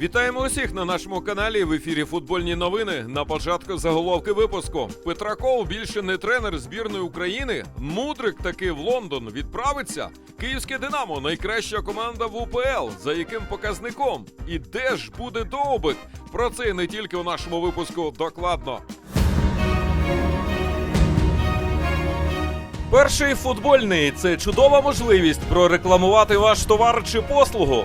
Вітаємо усіх на нашому каналі. В ефірі футбольні новини. На початку заголовки випуску. Петраков більше не тренер збірної України. Мудрик таки в Лондон відправиться. Київське Динамо найкраща команда в УПЛ. За яким показником? І де ж буде довбик? Про це не тільки у нашому випуску докладно. Перший футбольний це чудова можливість прорекламувати ваш товар чи послугу.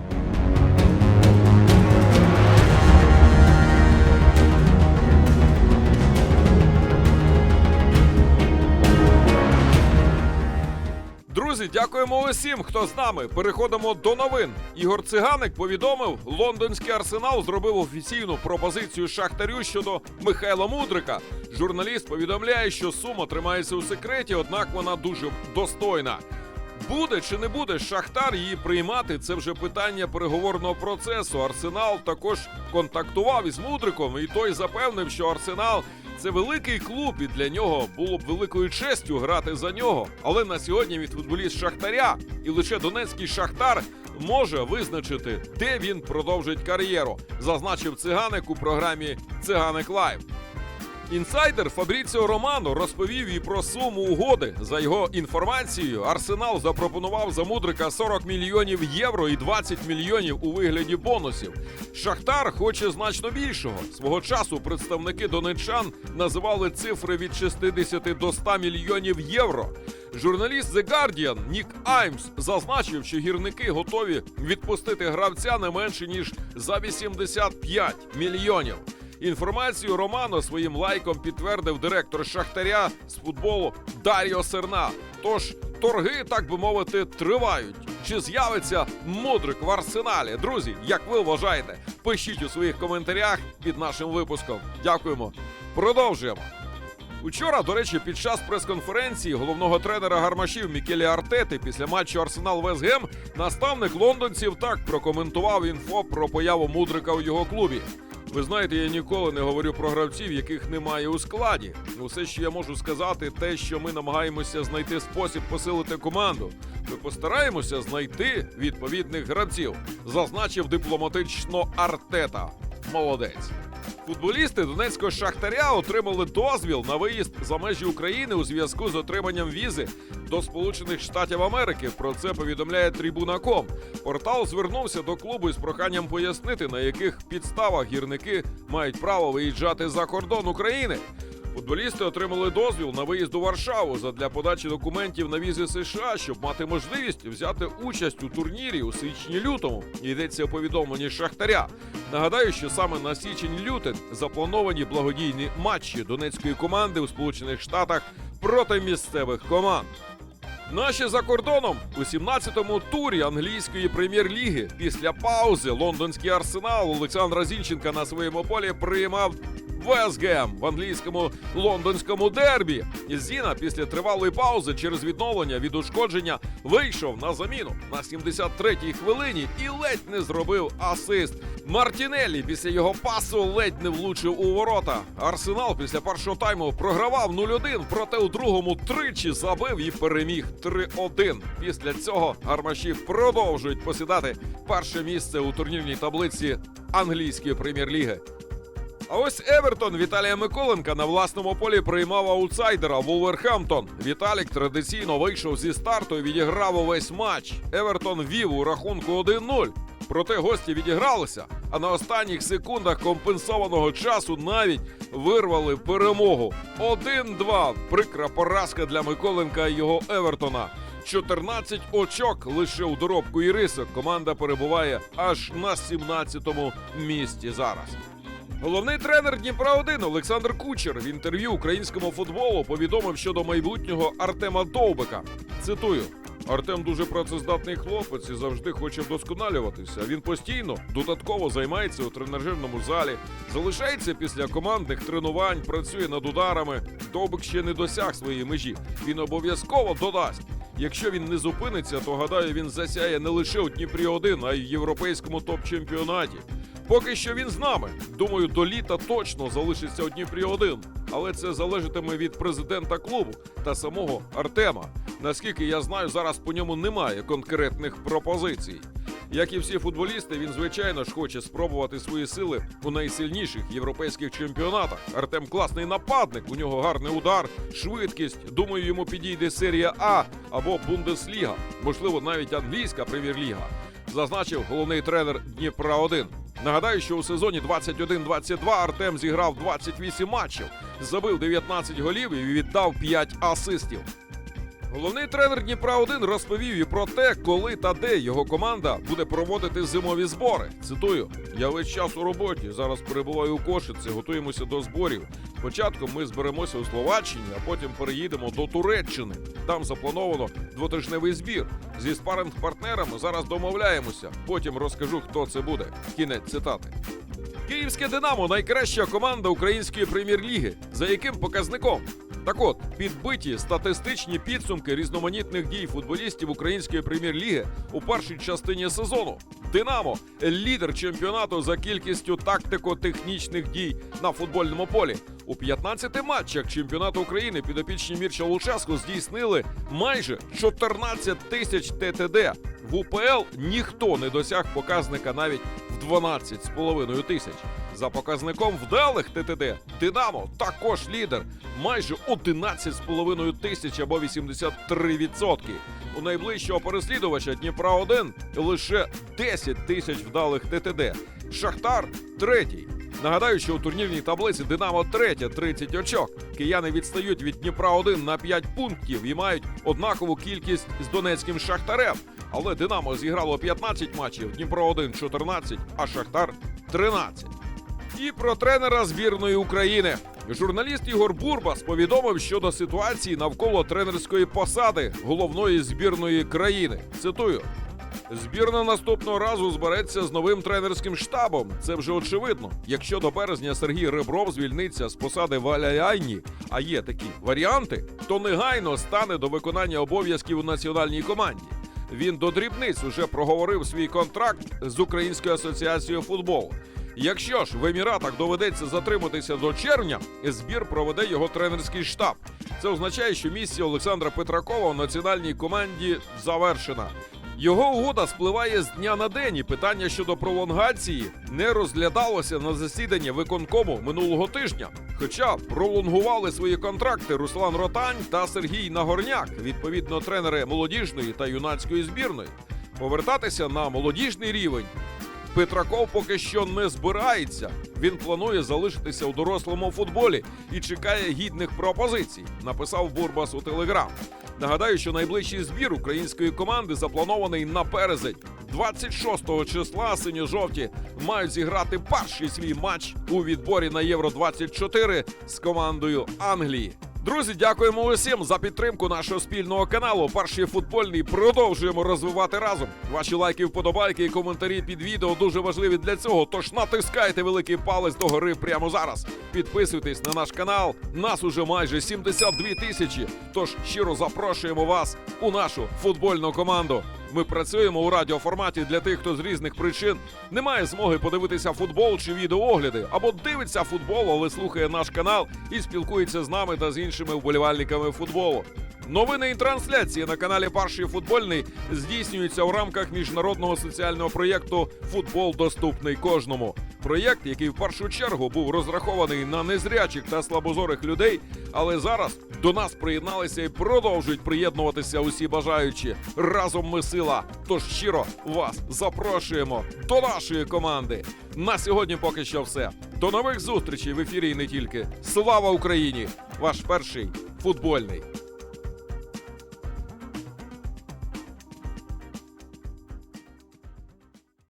Друзі, дякуємо усім, хто з нами. Переходимо до новин. Ігор Циганик повідомив, лондонський арсенал зробив офіційну пропозицію Шахтарю щодо Михайла Мудрика. Журналіст повідомляє, що сума тримається у секреті, однак вона дуже достойна. Буде чи не буде Шахтар її приймати? Це вже питання переговорного процесу. Арсенал також контактував із Мудриком, і той запевнив, що Арсенал це великий клуб, і для нього було б великою честю грати за нього. Але на сьогодні від футболіст Шахтаря і лише донецький Шахтар може визначити, де він продовжить кар'єру, зазначив циганик у програмі Циганик Лайв. Інсайдер Фабріціо Романо розповів і про суму угоди. За його інформацією, Арсенал запропонував за мудрика 40 мільйонів євро і 20 мільйонів у вигляді бонусів. Шахтар хоче значно більшого. Свого часу представники донечан називали цифри від 60 до 100 мільйонів євро. Журналіст The Guardian Нік Аймс зазначив, що гірники готові відпустити гравця не менше ніж за 85 мільйонів. Інформацію Романо своїм лайком підтвердив директор Шахтаря з футболу Даріо Серна. Тож торги, так би мовити, тривають. Чи з'явиться мудрик в арсеналі? Друзі, як ви вважаєте? Пишіть у своїх коментарях під нашим випуском. Дякуємо. Продовжуємо. Учора, до речі, під час прес-конференції головного тренера гармашів Мікелі Артети після матчу Арсенал Весгем наставник лондонців так прокоментував інфо про появу мудрика у його клубі. Ви знаєте, я ніколи не говорю про гравців, яких немає у складі. Усе, що я можу сказати, те, що ми намагаємося знайти спосіб посилити команду. Ми постараємося знайти відповідних гравців, зазначив дипломатично Артета. Молодець. Футболісти донецького шахтаря отримали дозвіл на виїзд за межі України у зв'язку з отриманням візи до Сполучених Штатів Америки. Про це повідомляє Трибуна.ком. Портал звернувся до клубу із проханням пояснити, на яких підставах гірники мають право виїжджати за кордон України. Футболісти отримали дозвіл на виїзд у Варшаву задля подачі документів на візи США, щоб мати можливість взяти участь у турнірі у січні-лютому. Йдеться у повідомленні Шахтаря. Нагадаю, що саме на січень-лютий заплановані благодійні матчі донецької команди у Сполучених Штатах проти місцевих команд. Наші за кордоном у 17-му турі англійської прем'єр-ліги після паузи лондонський арсенал Олександра Зінченка на своєму полі приймав Вестгем в англійському лондонському дербі. Зіна після тривалої паузи через відновлення від ушкодження вийшов на заміну на 73-й хвилині і ледь не зробив асист. Мартінеллі після його пасу ледь не влучив у ворота. Арсенал після першого тайму програвав 0-1, проте у другому тричі забив і переміг 3-1. Після цього гармаші продовжують посідати перше місце у турнірній таблиці англійської прем'єр-ліги. А ось Евертон Віталія Миколенка на власному полі приймав аутсайдера Вулверхемптон. Віталік традиційно вийшов зі старту і відіграв увесь матч. Евертон вів у рахунку 1-0. Проте гості відігралися, а на останніх секундах компенсованого часу навіть вирвали перемогу. 1-2. Прикра поразка для Миколенка і його Евертона. 14 очок лише у доробку і рисок. Команда перебуває аж на 17-му місці зараз. Головний тренер Дніпра 1 Олександр Кучер в інтерв'ю українському футболу повідомив щодо майбутнього Артема Довбика. Цитую: Артем дуже працездатний хлопець і завжди хоче вдосконалюватися. Він постійно додатково займається у тренажерному залі, залишається після командних тренувань, працює над ударами. Довбик ще не досяг своєї межі. Він обов'язково додасть. Якщо він не зупиниться, то гадаю, він засяє не лише у Дніпрі 1 а й в європейському топ-чемпіонаті. Поки що він з нами. Думаю, до літа точно залишиться у Дніпрі 1 але це залежатиме від президента клубу та самого Артема. Наскільки я знаю, зараз по ньому немає конкретних пропозицій. Як і всі футболісти, він звичайно ж хоче спробувати свої сили у найсильніших європейських чемпіонатах. Артем класний нападник, у нього гарний удар, швидкість. Думаю, йому підійде серія А або Бундесліга, можливо, навіть англійська прем'єр-ліга. Зазначив головний тренер Дніпра 1 Нагадаю, що у сезоні 21-22 Артем зіграв 28 матчів, забив 19 голів і віддав 5 асистів. Головний тренер Дніпра 1 розповів і про те, коли та де його команда буде проводити зимові збори. Цитую: я весь час у роботі. Зараз перебуваю у Кошиці, готуємося до зборів. Спочатку ми зберемося у Словаччині, а потім переїдемо до Туреччини. Там заплановано двотижневий збір. Зі спаринг партнерами зараз домовляємося. Потім розкажу, хто це буде. Кінець цитати. Київське Динамо найкраща команда української прем'єр-ліги. За яким показником? Так от, підбиті статистичні підсумки різноманітних дій футболістів української прем'єр-ліги у першій частині сезону. Динамо лідер чемпіонату за кількістю тактико-технічних дій на футбольному полі. У 15 матчах чемпіонату України підопічні Мірча Луческу здійснили майже 14 тисяч ТТД. В УПЛ ніхто не досяг показника навіть в 12,5 тисяч. За показником вдалих ТТД Динамо також лідер майже 11,5 тисяч або 83%. У найближчого переслідувача Дніпра 1 лише 10 тисяч вдалих ТТД. Шахтар третій. Нагадаю, що у турнірній таблиці Динамо третє 30 очок. Кияни відстають від Дніпра 1 на 5 пунктів і мають однакову кількість з Донецьким Шахтарем. Але Динамо зіграло 15 матчів, Дніпро 1 14, а Шахтар 13. І про тренера збірної України. Журналіст Ігор Бурбас повідомив щодо ситуації навколо тренерської посади головної збірної країни. Цитую. Збірна наступного разу збереться з новим тренерським штабом. Це вже очевидно. Якщо до березня Сергій Ребров звільниться з посади Валяяйні, а є такі варіанти, то негайно стане до виконання обов'язків у національній команді. Він до дрібниць уже проговорив свій контракт з Українською асоціацією футболу. Якщо ж в Еміратах доведеться затриматися до червня, збір проведе його тренерський штаб. Це означає, що місія Олександра Петракова у національній команді завершена. Його угода спливає з дня на день. і Питання щодо пролонгації не розглядалося на засіданні виконкому минулого тижня. Хоча пролонгували свої контракти Руслан Ротань та Сергій Нагорняк, відповідно тренери молодіжної та юнацької збірної. Повертатися на молодіжний рівень Петраков поки що не збирається. Він планує залишитися у дорослому футболі і чекає гідних пропозицій. Написав Бурбас у телеграм. Нагадаю, що найближчий збір української команди запланований на березень. 26 числа синьо-жовті мають зіграти перший свій матч у відборі на Євро 24 з командою Англії. Друзі, дякуємо усім за підтримку нашого спільного каналу. Перший футбольний продовжуємо розвивати разом. Ваші лайки, вподобайки і коментарі під відео дуже важливі для цього. Тож натискайте великий палець до гори прямо зараз. Підписуйтесь на наш канал. Нас уже майже 72 тисячі. Тож щиро запрошуємо вас у нашу футбольну команду. Ми працюємо у радіоформаті для тих, хто з різних причин не має змоги подивитися футбол чи відеоогляди, або дивиться футбол, але слухає наш канал і спілкується з нами та з іншими вболівальниками футболу. Новини і трансляції на каналі Перший футбольний здійснюються у рамках міжнародного соціального проєкту Футбол доступний кожному. Проєкт, який в першу чергу був розрахований на незрячих та слабозорих людей, але зараз до нас приєдналися і продовжують приєднуватися усі бажаючі. Разом ми сила. Тож щиро вас запрошуємо до нашої команди. На сьогодні поки що все. До нових зустрічей в ефірі і не тільки. Слава Україні! Ваш перший футбольний.